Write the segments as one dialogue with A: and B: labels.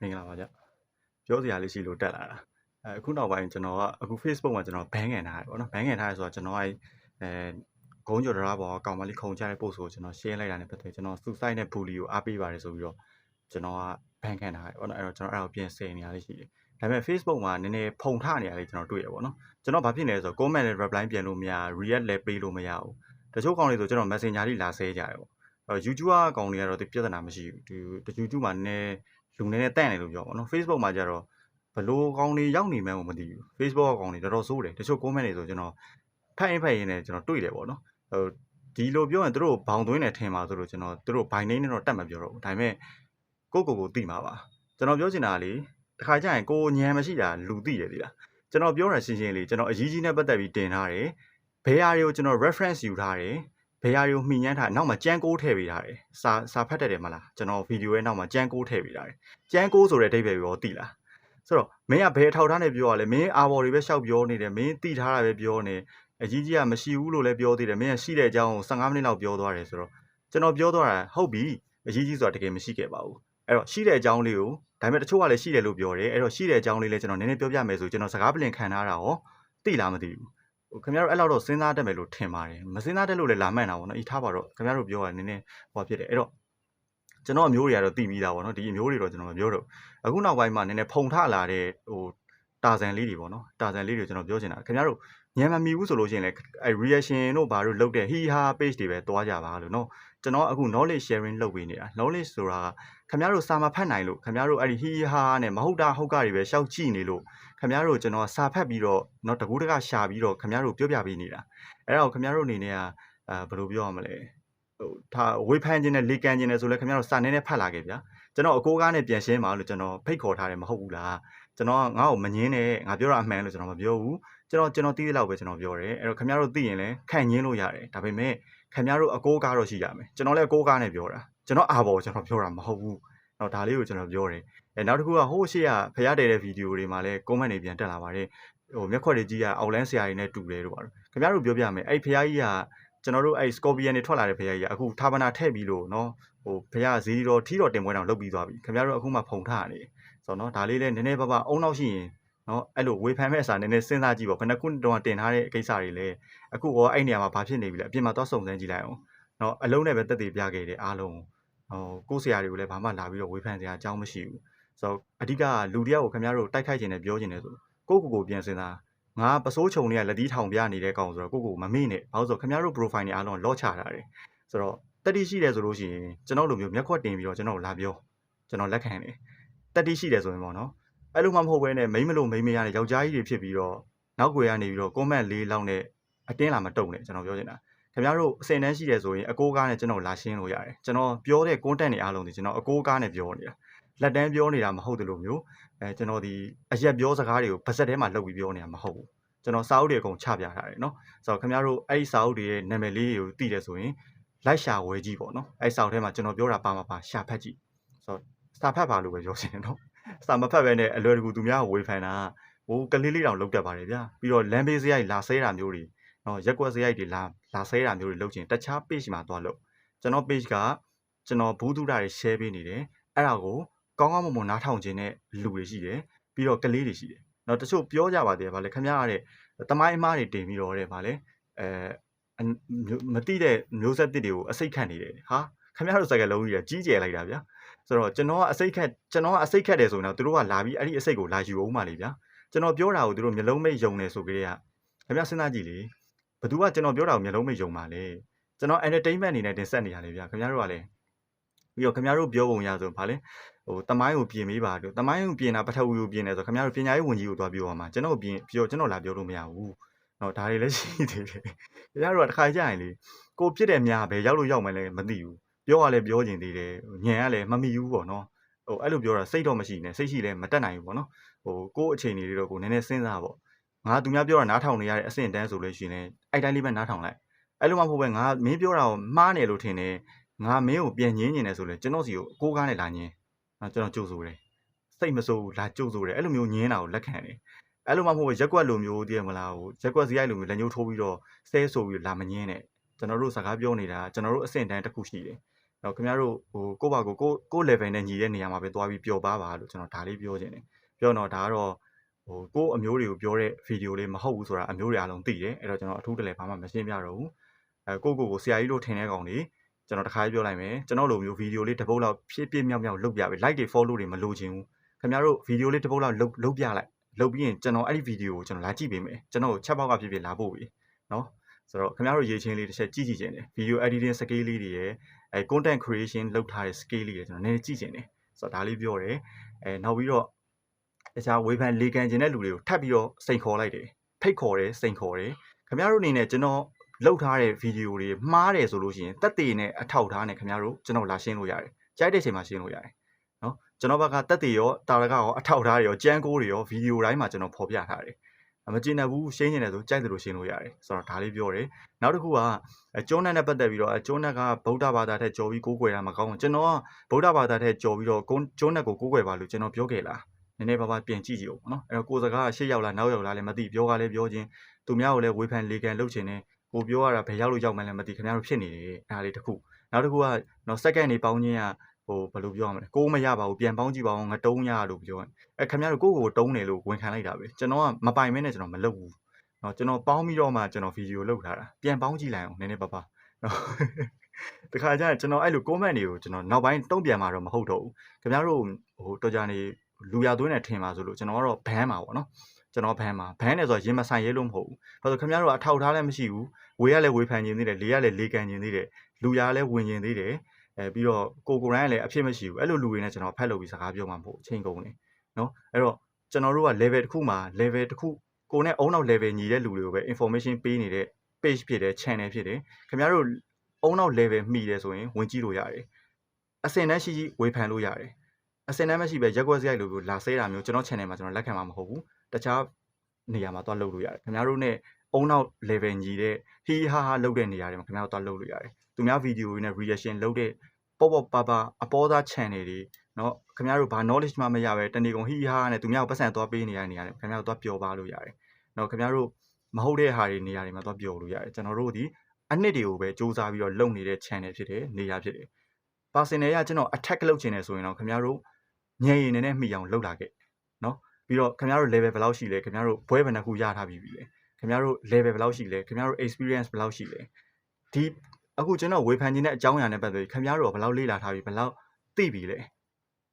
A: မင်္ဂလာပါဗျပြောစရာလေးရှိလို့တက်လာတာအဲအခုနောက်ပိုင်းကျွန်တော်ကအခု Facebook မှာကျွန်တော် ban ခံထားရတယ်ပေါ့နော် ban ခံထားရဆိုတော့ကျွန်တော်အဲအဲဂုံးကြော်တရားပေါ်ကောင်မလေးခုံချတဲ့ post ကိုကျွန်တော် share လိုက်တာနဲ့ပတ်သက်ကျွန်တော် suicide နဲ့ bully ကိုအားပေးပါတယ်ဆိုပြီးတော့ကျွန်တော်က ban ခံထားရတယ်ပေါ့နော်အဲ့တော့ကျွန်တော်အဲ့ဒါကိုပြင်ဆင်နေရလေးရှိတယ်ဒါပေမဲ့ Facebook မှာနည်းနည်းဖုံထနေရလေးကျွန်တော်တွေ့ရပေါ့နော်ကျွန်တော်ဘာဖြစ်နေလဲဆိုတော့ comment နဲ့ reply ပြန်လို့မရ react လည်းပေးလို့မရဘူးတချို့ကောင်တွေဆိုကျွန်တော် messenger လေးလာဆဲကြတယ်ပေါ့အဲ့ YouTube ကကောင်တွေကတော့ဒီပြဿနာမရှိဘူးဒီ YouTube မှာနည်းနည်း လူနည်းနည်းတန့်နေလို့ပြောပါတော့ Facebook မှာကျတော့ဘလို့ကောင်းနေရောက်နေမှန်းကိုမသိဘူး Facebook ကကောင်းနေတော်တော်ဆိုးတယ်တချို့ comment တွေဆိုကျွန်တော်ဖတ်ရင်ဖတ်ရင်လည်းကျွန်တော်တွေ့တယ်ပေါ့နော်ဟိုဒီလိုပြောရင်တို့ဘောင်သွင်းနေထင်ပါဆိုလို့ကျွန်တော်တို့ဘိုင်နေနဲ့တော့တတ်မပြောတော့ဘူးဒါပေမဲ့ကိုကိုကိုသိမှာပါကျွန်တော်ပြောချင်တာလေတခါကျရင်ကိုညံမရှိတာလူသိတယ်ဒီလားကျွန်တော်ပြောတာရှင်းရှင်းလေးကျွန်တော်အကြီးကြီးနဲ့ပတ်သက်ပြီးတင်ထားတယ်ဘယ်ဟာတွေကိုကျွန်တော် reference ယူထားတယ် ဘယ်ဟာတွေကိုမှီညမ်းထားနောက်မှာကြမ်းကိုးထည့်ပေးထားတယ်စာစာဖတ်တတ်တယ်မလားကျွန်တော်ဗီဒီယိုရဲ့နောက်မှာကြမ်းကိုးထည့်ပေးထားတယ်ကြမ်းကိုးဆိုတဲ့အဓိပ္ပာယ်ရောသိလားဆိုတော့မင်းကဘယ်အထောက်ထားနဲ့ပြောရလဲမင်းအာဘော်တွေပဲရှောက်ပြောနေတယ်မင်းသိထားတာပဲပြောနေအကြီးကြီးကမရှိဘူးလို့လည်းပြောသေးတယ်မင်းကရှိတဲ့အကြောင်းကို15မိနစ်လောက်ပြောသွားတယ်ဆိုတော့ကျွန်တော်ပြောသွားတာဟုတ်ပြီအကြီးကြီးဆိုတာတကယ်မရှိခဲ့ပါဘူးအဲ့တော့ရှိတဲ့အကြောင်းလေးကိုဒါပေမဲ့တချို့ကလည်းရှိတယ်လို့ပြောတယ်အဲ့တော့ရှိတဲ့အကြောင်းလေးလည်းကျွန်တော်နည်းနည်းပြောပြမယ်ဆိုကျွန်တော်စကားပလင်ခံထားတာရောသိလားမသိဘူး ဟိုခင်ဗျားတို့အဲ့လောက်တော့စဉ်းစားတတ်မယ်လို့ထင်ပါတယ်မစဉ်းစားတတ်လို့လည်းလာမှန်တာပေါ့နော်ဤထားပါတော့ခင်ဗျားတို့ပြောတာနည်းနည်းဟောဖြစ်တယ်အဲ့တော့ကျွန်တော်အမျိုးတွေကတော့သိပြီးသားပေါ့နော်ဒီအမျိုးတွေတော့ကျွန်တော်မပြောတော့အခုနောက်ပိုင်းမှာနည်းနည်းဖုံထလာတဲ့ဟိုတာဇန်လေးတွေပေါ့နော်တာဇန်လေးတွေကျွန်တော်ပြောချင်တာခင်ဗျားတို့ညံမမီဘူးဆိုလို့ရှိရင်လည်းအဲ reaction တို့ဘာတို့လုပ်တဲ့ hi ha page တွေပဲတွားကြပါလို့နော် ကျွန်တော်အခု knowledge sharing လုပ်ပေးနေတာ knowledge ဆိုတာကခင်ဗျားတို့စာမဖတ်နိုင်လို့ခင်ဗျားတို့အဲ့ဒီ hi ha နဲ့မဟုတ်တာဟုတ်ကတွေပဲရှောက်ကြည့်နေလို့ခင်ဗျားတို့ကျွန်တော်စာဖတ်ပြီးတော့เนาะတကူးတကရှာပြီးတော့ခင်ဗျားတို့ပြောပြပေးနေတာအဲ့ဒါကိုခင်ဗျားတို့အနေနဲ့ကအဲဘယ်လိုပြောရမလဲဟိုဒါဝေဖန်ခြင်းနဲ့လေကန်ခြင်းနဲ့ဆိုလဲခင်ဗျားတို့စာနေနဲ့ဖတ်လာခဲ့ဗျာကျွန်တော်အကိုကားနဲ့ပြန်ရှင်းပါလို့ကျွန်တော်ဖိတ်ခေါ်ထားတယ်မဟုတ်ဘူးလားကျွန်တော်ငါ့ကိုမငင်းနဲ့ငါပြောတာအမှန်လို့ကျွန်တော်မပြောဘူးကျွန်တော်ကျွန်တော်သိတဲ့လောက်ပဲကျွန်တော်ပြောတယ်အဲ့တော့ခင်ဗျားတို့သိရင်လည်းခံငင်းလို့ရတယ်ဒါပေမဲ့ ခင်ဗျားတို့အကိုကားတော့ရှိကြမယ်ကျွန်တော်လည်းအကိုကားနဲ့ပြောတာကျွန်တော်အာဘော်ကျွန်တော်ပြောတာမဟုတ်ဘူးတော့ဒါလေးကိုကျွန်တော်ပြောတယ်အဲနောက်တစ်ခုကဟိုးရှေ့ကဖရားတဲတဲ့ဗီဒီယိုတွေမှာလည်း comment တွေပြန်တက်လာပါတယ်ဟိုမျက်ခွက်တွေကြီးကအောက်လန်းဆရာကြီးနဲ့တူတယ်လို့ပါတော့ခင်ဗျားတို့ပြောပြမယ်အဲ့ဖရားကြီးကကျွန်တော်တို့အဲ့ Scorpion တွေထွက်လာတဲ့ဖရားကြီးကအခုဌာပနာထည့်ပြီးလို့နော်ဟိုဖရားဇီတော်ထီတော်တင်ပွဲတောင်လုပ်ပြီးသွားပြီခင်ဗျားတို့အခုမှဖုံထားနေဆိုတော့နော်ဒါလေးလည်းနည်းနည်းပါးပါအုံနောက်ရှိရင် နော်အဲ့လိုဝေဖန်မဲ့အစားနည်းနည်းစဉ်းစားကြည့်ပေါ့ဘယ်နှခုတောင်တင်ထားတဲ့ကိစ္စတွေလဲအခုရောအဲ့နေရာမှာဘာဖြစ်နေပြီလဲအပြင်မှာသွားစုံစမ်းကြည့်လိုက်အောင်နော်အလုံးနဲ့ပဲတက်တည်ပြခဲ့တယ်အားလုံးဟိုကိုယ်ဆရာတွေကိုလည်းဘာမှလာပြီးတော့ဝေဖန်စရာအကြောင်းမရှိဘူးဆိုတော့အဓိကလူတယောက်ကိုခင်ဗျားတို့တိုက်ခိုက်ခြင်းနဲ့ပြောခြင်းနဲ့ဆိုကိုကိုကိုပြန်စဉ်းစားငါပစိုးချုံတွေကလက်တီးထောင်ပြနေတဲ့ကောင်ဆိုတော့ကိုကိုမမေ့နဲ့ဘာလို့ဆိုခင်ဗျားတို့ profile တွေအားလုံးလော့ချထားတယ်ဆိုတော့တက်တိရှိတယ်ဆိုလို့ရှိရင်ကျွန်တော်လိုမျိုးမျက်ခွက်တင်ပြီးတော့ကျွန်တော်လာပြောကျွန်တော်လက်ခံတယ်တက်တိရှိတယ်ဆိုရင်ပေါ့နော် အဲ့လိုမှမဟုတ်ဘဲနဲ့မိန်းမလို့မိန်းမရနဲ့ယောက်ျားကြီးတွေဖြစ်ပြီးတော့နောက်ကွယ်ကနေပြီးတော့ comment လေးလောက်နဲ့အတင်းလာမတုံနဲ့ကျွန်တော်ပြောချင်တာခင်ဗျားတို့အစင်တန်းရှိတယ်ဆိုရင်အကိုးကားနဲ့ကျွန်တော်လာရှင်းလို့ရတယ်ကျွန်တော်ပြောတဲ့ content တွေအားလုံးဒီကျွန်တော်အကိုးကားနဲ့ပြောနေတာလက်တန်းပြောနေတာမဟုတ်တယ်လို့မျိုးအဲကျွန်တော်ဒီအရက်ပြောစကားတွေကိုပါစက်ထဲမှာလုပ်ပြီးပြောနေတာမဟုတ်ဘူးကျွန်တော်စာအုပ်တွေအကုန်ချပြထားတယ်နော်ဆိုတော့ခင်ဗျားတို့အဲ့ဒီစာအုပ်တွေရဲ့နာမည်လေးတွေကိုသိတယ်ဆိုရင်လိုက်ရှာဝဲကြည့်ပေါ့နော်အဲ့စာအုပ်ထဲမှာကျွန်တော်ပြောတာပါမပါရှာဖတ်ကြည့်ဆိုတော့စာဖတ်ပါလို့ပဲပြောချင်တယ်နော် စာမဖတ်ဘဲနဲ့အလွယ်တကူသူများကိုဝေဖန်တာဟိုကလေးလေးတောင်လောက်တတ်ပါတယ်ဗျာပြီးတော့လမ်းဘေးစရိုက်လာဆဲတာမျိုးတွေနော်ရက်ကွက်စရိုက်တွေလာလာဆဲတာမျိုးတွေလုပ်ချင်တခြား page မှာသွားလို့ကျွန်တော် page ကကျွန်တော်ဘူးတူတာတွေ share ပေးနေတယ်အဲ့ဒါကိုကောင်းကောင်းမွန်မွန်နားထောင်ခြင်းနဲ့လူတွေရှိတယ်ပြီးတော့ကလေးတွေရှိတယ်နော်တချို့ပြောကြပါသေးတယ်ဗာလေခင်ဗျားရတဲ့တမိုင်းအမားတွေတင်ပြီးတော့တဲ့ဗာလေအဲမတိတဲ့မျိုးဆက်တစ်တွေကိုအစိတ်ခတ်နေတယ်ဟာခင်ဗျားတို့စကားလုံးကြီးကြီးကျယ်လိုက်တာဗျာ ဆိုတော့ကျွန်တော်ကအစိတ်ခက်ကျွန်တော်ကအစိတ်ခက်တယ်ဆိုရင်တော့သူတို့ကလာပြီးအဲ့ဒီအစိတ်ကိုလာယူအောင်ပါလေဗျာကျွန်တော်ပြောတာကိုသူတို့မျိုးလုံးမိတ်ယုံနေဆိုကြတဲ့ကခင်ဗျားစဉ်းစားကြည့်လေဘသူကကျွန်တော်ပြောတာကိုမျိုးလုံးမိတ်ယုံပါလေကျွန်တော် entertainment အနေနဲ့တင်ဆက်နေရလေဗျာခင်ဗျားတို့ကလည်းပြီးတော့ခင်ဗျားတို့ပြောပုံရဆိုဗာလေဟိုတမိုင်းကိုပြင်ပေးပါလို့တမိုင်းကိုပြင်တာပထဝီကိုပြင်တယ်ဆိုခင်ဗျားတို့ပညာရေးဝန်ကြီးကိုသွားပြောရမှာကျွန်တော်ပြင်ပြောကျွန်တော်လာပြောလို့မရဘူးတော့ဒါတွေလည်းရှိသေးတယ်ခင်ဗျားတို့ကတစ်ခါကြာရင်လေကိုဖြစ်တဲ့များပဲရောက်လို့ရောက်မယ်လည်းမသိဘူး ပြောရလဲပြောကျင်သေးတယ်ညံရလဲမမိဘူးပေါ့နော်ဟိုအဲ့လိုပြောတာစိတ်တော့မရှိနဲ့စိတ်ရှိလဲမတက်နိုင်ဘူးပေါ့နော်ဟိုကိုယ့်အချိန်လေးတော့ကိုနည်းနည်းစဉ်းစားပေါ့ငါသူများပြောတာနားထောင်နေရတဲ့အဆင့်တန်းဆိုလို့ရှိရင်အဲ့တိုင်းလေးပဲနားထောင်လိုက်အဲ့လိုမှမဟုတ်ပဲငါမင်းပြောတာကိုမှားနေလို့ထင်တယ်ငါမင်းကိုပြန်ညင်းနေတယ်ဆိုလဲကျွန်တော်စီကိုအကိုးကားနဲ့လာညင်းကျွန်တော်ကြိုးဆိုတယ်စိတ်မဆိုးလာကြိုးဆိုတယ်အဲ့လိုမျိုးညင်းတာကိုလက်ခံတယ်အဲ့လိုမှမဟုတ်ပဲရက်ကွက်လိုမျိုးတည်မလားဟိုရက်ကွက်စရိုက်လိုမျိုးလက်ညှိုးထိုးပြီးတော့ဆဲဆိုပြီးလာမညင်းနဲ့ကျွန်တော်တို့စကားပြောနေတာကျွန်တော်တို့အဆင့်တန်းတစ်ခုရှိတယ် တော့ခင်ဗျားတို့ဟိုကိုယ့်ဘာကိုကိုကို level နဲ့ညီတဲ့နေရာမှာပဲသွားပြီးပျော်ပါပါလို့ကျွန်တော်ဒါလေးပြောချင်တယ်ပြောတော့ဒါကတော့ဟိုကိုအမျိုးတွေကိုပြောတဲ့ဗီဒီယိုလေးမဟုတ်ဘူးဆိုတာအမျိုးတွေအားလုံးသိတယ်အဲ့တော့ကျွန်တော်အထူးတလဲဘာမှမရှင်းပြတော့ဘူးအဲကိုကိုကိုဆရာကြီးလို့ထင်တဲ့ကောင်တွေကျွန်တော်တခါပြောလိုက်မယ်ကျွန်တော်လိုမျိုးဗီဒီယိုလေးတစ်ပုတ်လောက်ဖြည့်ပြည့်မြောက်မြောက်လုပ်ပြပဲ like တွေ follow တွေမလိုချင်ဘူးခင်ဗျားတို့ဗီဒီယိုလေးတစ်ပုတ်လောက်လုပ်လုပ်ပြလိုက်လုပ်ပြီးရင်ကျွန်တော်အဲ့ဒီဗီဒီယိုကိုကျွန်တော်လာကြည့်ပေးမယ်ကျွန်တော်ချက်ပေါက်ကဖြစ်ဖြစ်လာပို့ပြီနော်ဆိုတော့ခင်ဗျားတို့ရေးချင်းလေးတစ်ချက်ကြည့်ကြည့်ခြင်းတယ် video editing skill လေးတွေရယ် အဲ content creation လုပ်ထားတဲ့ skill လေးတွေကျွန်တော်နည်းနည်းကြည့်ခြင်းတယ်ဆိုတော့ဒါလေးပြောတယ်အဲနောက်ပြီးတော့တခြားဝေဖန်လေကန်ခြင်းတဲ့လူတွေကိုထပ်ပြီးတော့စိန်ခေါ်လိုက်တယ်ဖိတ်ခေါ်တယ်စိန်ခေါ်တယ်ခင်ဗျားတို့အနေနဲ့ကျွန်တော်လုပ်ထားတဲ့ဗီဒီယိုတွေမှားတယ်ဆိုလို့ရှိရင်တက်သေးနဲ့အထောက်ထားနဲ့ခင်ဗျားတို့ကျွန်တော်လာရှင်းလို့ရတယ်ကြိုက်တဲ့ချိန်မှာရှင်းလို့ရတယ်နော်ကျွန်တော်ဘက်ကတက်သေးရောတာရကရောအထောက်ထားတွေရောကြမ်းကိုးတွေရောဗီဒီယိုတိုင်းမှာကျွန်တော်ဖော်ပြထားတယ် မကျင်တတ်ဘူးရှင်းနေတယ်ဆိုကြိုက်တယ်လို့ရှင်းလို့ရတယ်ဆိုတော့ဒါလေးပြောတယ်နောက်တစ်ခုကအကျိုးနဲ့နဲ့ပတ်သက်ပြီးတော့အကျိုးနဲ့ကဗုဒ္ဓဘာသာထက်ကြော်ပြီးကိုးကွယ်တာမကောင်းဘူးကျွန်တော်ကဗုဒ္ဓဘာသာထက်ကြော်ပြီးတော့ကျိုးနဲ့ကိုကိုးကွယ်ပါလို့ကျွန်တော်ပြောခဲ့လားနည်းနည်းပါးပါးပြန်ကြည့်ကြည့်ဦးနော်အဲ့တော့ကိုယ်စကားရှေ့ရောက်လာနောက်ရောက်လာလည်းမသိပြောကလည်းပြောချင်းသူများကိုလည်းဝေဖန်လေကန်လုပ်ချင်တယ်ကိုပြောရတာဘယ်ရောက်လို့ရောက်မှလည်းမသိခင်ဗျားတို့ဖြစ်နေတယ်အဲ့ဒါလေးတစ်ခုနောက်တစ်ခုကနော်စက္ကန့်နေပေါင်းချင်းက ဟိုဘယ်လိုပြောရမလဲကိုမရပါဘူးပြန်ပေါင်းကြည့်ပါအောင်ငတုံးရလို့ပြောရင်အဲခင်ဗျားတို့ကိုကိုတုံးတယ်လို့ဝန်ခံလိုက်တာပဲကျွန်တော်ကမပိုင်မဲနဲ့ကျွန်တော်မလုပ်ဘူးနော်ကျွန်တော်ပေါင်းပြီးတော့မှကျွန်တော်ဗီဒီယိုလုပ်ထားတာပြန်ပေါင်းကြည့်လိုက်အောင်နည်းနည်းပါးပါနော်တခါကျရင်ကျွန်တော်အဲ့လို comment တွေကိုကျွန်တော်နောက်ပိုင်းတုံ့ပြန်มาတော့မဟုတ်တော့ဘူးခင်ဗျားတို့ဟိုတော်ကြနေလူရသွင်းနေထင်ပါဆိုလို့ကျွန်တော်ကတော့ဘန်းပါပေါ့နော်ကျွန်တော်ဘန်းပါဘန်းနေဆိုတော့ရင်မဆိုင်ရဲလို့မဟုတ်ဘူးဘာလို့ခင်ဗျားတို့အထောက်ထားလည်းမရှိဘူးဝေးရလည်းဝေဖန်ခြင်းသေးတယ်လေရလည်းလေကန်ခြင်းသေးတယ်လူရလည်းဝင်ခြင်းသေးတယ် အဲပြီးတော့ကိုကိုရိုင်းကလည်းအဖြစ်မရှိဘူးအဲ့လိုလူတွေနဲ့ကျွန်တော်ဖက်လုပ်ပြီးစကားပြောမှာမဟုတ်အချိန်ကုန်နေနော်အဲ့တော့ကျွန်တော်တို့က level တစ်ခုမှာ level တစ်ခုကိုနဲ့အုံနောက် level ညီတဲ့လူတွေကိုပဲ information ပေးနေတဲ့ page ဖြစ်တယ် channel ဖြစ်တယ်ခင်ဗျားတို့အုံနောက် level မှီတယ်ဆိုရင်ဝင်ကြည့်လို့ရတယ်အစင်တန်းရှိရှိဝေဖန်လို့ရတယ်အစင်တန်းမရှိပဲရက်ွက်စရိုက်လိုမျိုးလာဆဲတာမျိုးကျွန်တော် channel မှာကျွန်တော်လက်ခံမှာမဟုတ်ဘူးတခြားနေရာမှာသွားလုပ်လို့ရတယ်ခင်ဗျားတို့ ਨੇ အုံနောက် level ညီတဲ့ဟီဟာဟာလုပ်တဲ့နေရာတွေမှာခင်ဗျားတို့သွားလုပ်လို့ရတယ်သူများဗီဒီယိုတွေနဲ့ reaction လုပ်တဲ့ပေါ့ပေါ့ပါပါအပေါ်သား channel တွေနော်ခင်ဗျားတို့ဘာ knowledge မှမရပဲတနေကုန်ဟီဟာဟာနဲ့သူများကိုပတ်စံသွားပေးနေရတဲ့နေရာတွေခင်ဗျားတို့သွားပျော်ပါလို့ရတယ်နော်ခင်ဗျားတို့မဟုတ်တဲ့ဟာတွေနေရာတွေမှာသွားပျော်လို့ရတယ်ကျွန်တော်တို့ဒီအနှစ်တွေကိုပဲစူးစမ်းပြီးတော့လုပ်နေတဲ့ channel ဖြစ်တယ်နေရာဖြစ်တယ် personal ကကျွန်တော် attack လုပ်ခြင်းနေဆိုရင်တော့ခင်ဗျားတို့ညင်ရင်နဲ့မှီအောင်လုပ်လာခဲ့နော်ပြီးတော့ခင်ဗျားတို့ level ဘယ်လောက်ရှိလဲခင်ဗျားတို့ဘွဲဘယ်နှခုရထားပြီးပြီလဲ ခင်ဗျားတို့ level ဘယ်လောက်ရှိလဲခင်ဗျားတို့ experience ဘယ်လောက်ရှိလဲဒီအခုကျွန်တော်ဝေဖန်ခြင်းတဲ့အကြောင်းအရာနဲ့ပတ်သက်ပြီးခင်ဗျားတို့ကဘယ်လောက်လေ့လာထားပြီးဘယ်လောက်သိပြီလဲ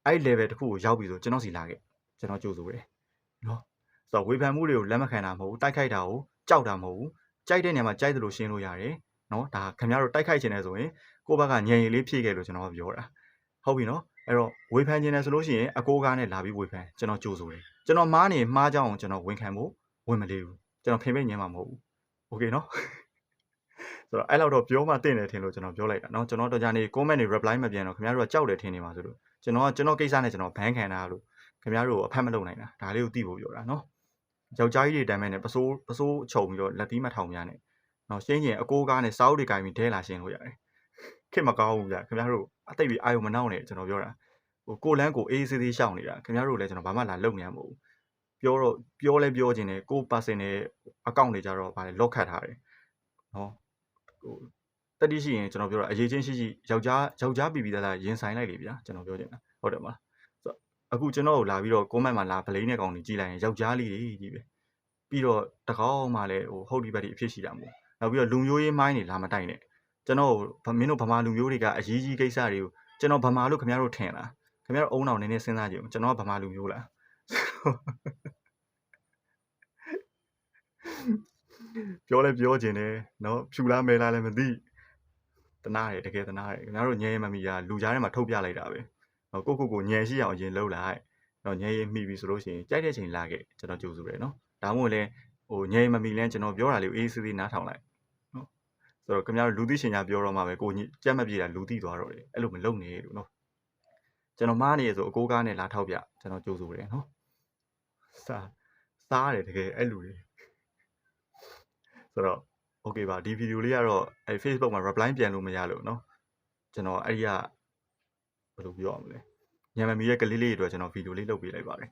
A: အဲ့ level တစ်ခုကိုရောက်ပြီဆိုကျွန်တော်စီလာခဲ့ကျွန်တော်ကြိုးဆိုတယ်နော်ဆိုတော့ဝေဖန်မှုတွေကိုလက်မခံတာမဟုတ်ဘူးတိုက်ခိုက်တာကိုကြောက်တာမဟုတ်ဘူးကြိုက်တဲ့နေရာမှာကြိုက်တယ်လို့ရှင်းလို့ရတယ်နော်ဒါခင်ဗျားတို့တိုက်ခိုက်ခြင်းနဲ့ဆိုရင်ကိုယ့်ဘက်ကညံရည်လေးဖြည့်ခဲ့လို့ကျွန်တော်ပြောတာဟုတ်ပြီနော်အဲ့တော့ဝေဖန်ခြင်းနဲ့ဆိုလို့ရှိရင်အကိုးကားနဲ့လာပြီးဝေဖန်ကျွန်တော်ကြိုးဆိုတယ်ကျွန်တော်မားနေမှားကြောင်းကျွန်တော်ဝန်ခံဖို့ဝင်မလေးဘူး ကျွန်တော်ဖင်ဖိတ်ညင်းမှာမဟုတ်ဘူးโอเคနော်ဆိုတော့အဲ့လောက်တော့ပြောမှတင့်တယ်ထင်လို့ကျွန်တော်ပြောလိုက်တာเนาะကျွန်တော်တော့ကြာနေ comment တွေ reply မပြန်တော့ခင်ဗျားတို့ကကြောက်တယ်ထင်နေမှာဆိုလို့ကျွန်တော်ကကျွန်တော်ကိစ္စနဲ့ကျွန်တော်ဘန်းခံတာလို့ခင်ဗျားတို့အဖက်မလုပ်နိုင်တာဒါလေးကိုသိဖို့ပြောတာเนาะယောက်ျားကြီးတွေတမ်းမဲ့နဲ့ပစိုးပစိုးခြုံပြီးတော့လက်သီးမထောင်များနဲ့เนาะရှင်းရင်အကိုးကားနဲ့စာအုပ်တွေကင်ပြီးဒဲလာရှင်းလို့ရတယ်ခင်မကောင်းဘူးဗျခင်ဗျားတို့အသိပြီးအာယုံမနှောက်နဲ့ကျွန်တော်ပြောတာဟိုကိုလန်းကိုအေးအေးဆေးဆေးရှောင်နေတာခင်ဗျားတို့လည်းကျွန်တော်ဘာမှလာလုပ်နေရမဟုတ်ဘူး ပြောတော့ပြောလဲပြောခြင်းနဲ့ကို personal account တွေကြတော့ဗာလေ lock ခတ်ထားတယ်နော်ဟိုတတိရှိရင်ကျွန်တော်ပြောတာအရေးချင်းရှိရှိယောက်ျားယောက်ျားပြည်ပြည်သားသားရင်ဆိုင်လိုက်လေဗျာကျွန်တော်ပြောချင်တာဟုတ်တယ်မလားဆိုတော့အခုကျွန်တော်ကိုလာပြီးတော့ comment မှာလာဗလိန်းတဲ့ကောင်တွေကြည်လိုက်ရင်ယောက်ျားလေးတွေကြီးပဲပြီးတော့တကောင်းမှလည်းဟိုဟုတ်ဒီဘက်ဒီအဖြစ်ရှိတာမို့နောက်ပြီးတော့လူမျိုးရေးမိုင်းတွေလာမတိုက်နဲ့ကျွန်တော်မင်းတို့ဗမာလူမျိုးတွေကအရေးကြီးကိစ္စတွေကိုကျွန်တော်ဗမာလို့ခင်ဗျားတို့ထင်လားခင်ဗျားတို့အုံအောင်နည်းနည်းစဉ်းစားကြည့်ကျွန်တော်ကဗမာလူမျိုးလား ပြောလဲပြောခြင်းတယ်နော်ဖြူလားမဲလားလည်းမသိတနာတယ်တကယ်တနာတယ်ခင်ဗျားတို့ညဲမမီကလူကြားထဲမှာထုတ်ပြလိုက်တာပဲနော်ကိုကိုကိုညံရှိအောင်ရင်လှုပ်လိုက်နော်ညဲရင်မိပြီဆိုလို့ရှိရင်ကြိုက်တဲ့ချိန်လာခဲ့ကျွန်တော်ကြိုးစုတယ်နော်ဒါမှမဟုတ်လဲဟိုညဲမမီလဲကျွန်တော်ပြောတာလေးကိုအေးစေးစေးနားထောင်လိုက်နော်ဆိုတော့ခင်ဗျားတို့လူသိရှင်ညာပြောတော့မှပဲကိုကြက်မပြေတာလူသိသွားတော့တယ်အဲ့လိုမလုပ်နဲ့လို့နော်ကျွန်တော်မားနေရဆိုအကိုးကားနဲ့လာထောက်ပြကျွန်တော်ကြိုးစုတယ်နော် စားစားတယ်တကယ်အဲ့လူတွေဆိုတော့ okay ပါဒီဗီဒီယိုလေးကတော့အဲ Facebook မှာ reply ပြန်လို့မရလို့เนาะကျွန်တော်အဲ့ဒီကဘယ်လိုပြောရမလဲညမမီရဲ့ကလေးလေးတွေအတွက်ကျွန်တော်ဗီဒီယိုလေးလုပ်ပေးလိုက်ပါတယ်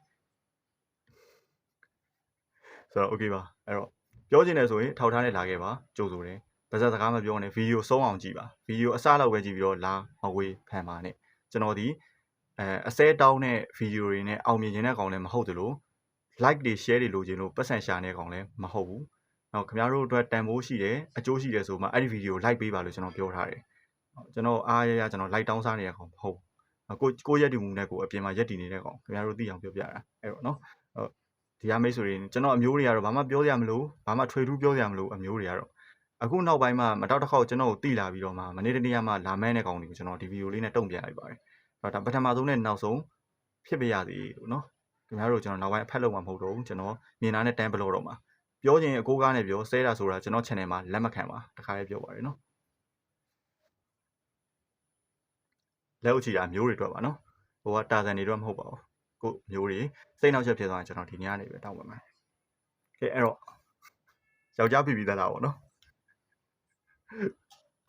A: ဆိုတော့ okay ပါအဲ့တော့ပြောချင်တယ်ဆိုရင်ထောက်ထားနဲ့လာခဲ့ပါကြိုးဆိုတယ် ပါဇက်စကားမပြောနဲ့ဗီဒီယိုဆုံးအောင်ကြည့်ပါဗီဒီယိုအစလောက်ပဲကြည့်ပြီးတော့လာမဝေးဖန်ပါနဲ့ကျွန်တော်ဒီအဲအစဲတောင်းတဲ့ဗီဒီယိုတွေနဲ့အောင်မြင်ခြင်းတဲ့ကောင်လည်းမဟုတ်သလို like တွေ share တွေလိုချင်လို့ပတ်စံရှာနေတဲ့ကောင်လည်းမဟုတ်ဘူး။နောက်ခင်ဗျားတို့အတွက်တန်ဖိုးရှိတယ်အကျိုးရှိတယ်ဆိုမှအဲ့ဒီဗီဒီယို like ပေးပါလို့ကျွန်တော်ပြောထားတယ်။ကျွန်တော်အားရရကျွန်တော် like တောင်းစားနေတဲ့ကောင်မဟုတ်ဘူး။ကိုကိုရက်တီမှုနဲ့ကိုအပြင်မှာရက်တီနေတဲ့ကောင်ခင်ဗျားတို့သိအောင်ပြောပြတာအဲ့တော့နော်။ဟုတ်ဒီအမိတ်ဆိုရင်ကျွန်တော်အမျိုးတွေကတော့ဘာမှပြောစရာမလိုဘာမှထွေထူးပြောစရာမလိုအမျိုးတွေကတော့အခုနောက်ပိုင်းမှာမတောက်တစ်ခေါက်ကျွန်တော်ကိုတိလာပြီးတော့မှမနေ့တနေ့ကမှလာမဲတဲ့ကောင်တွေကိုကျွန်တော်ဒီဗီဒီယိုလေးနဲ့တုံ့ပြန်လိုက်ပါတယ်။အဲ့တော့ဒါပထမဆုံးနဲ့နောက်ဆုံးဖြစ်ပြရစီလို့နော်။ ခင်ဗျားတို့ကျွန်တော်နောက်ပိုင်းအဖက်လုပ်မှာမဟုတ်တော့ဘူးကျွန်တော်မြင်တာနဲ့တန်းဘလို့တော့မှာပြောချင်အကိုကားနဲ့ပြောဆဲတာဆိုတာကျွန်တော် channel မှာလက်မခံပါတခါလေးပြောပါရနော်လက်ဥချီတာမျိုးတွေအတွက်ပါနော်ဟိုကတာဇန်တွေတော့မဟုတ်ပါဘူးကိုမျိုးတွေစိတ်နှောက်ချက်ဖြစ်သွားရင်ကျွန်တော်ဒီညနေပဲတောင်းပါမယ်ကဲအဲ့တော့ယောက်ျားပြပြီးသားလားပေါ့နော်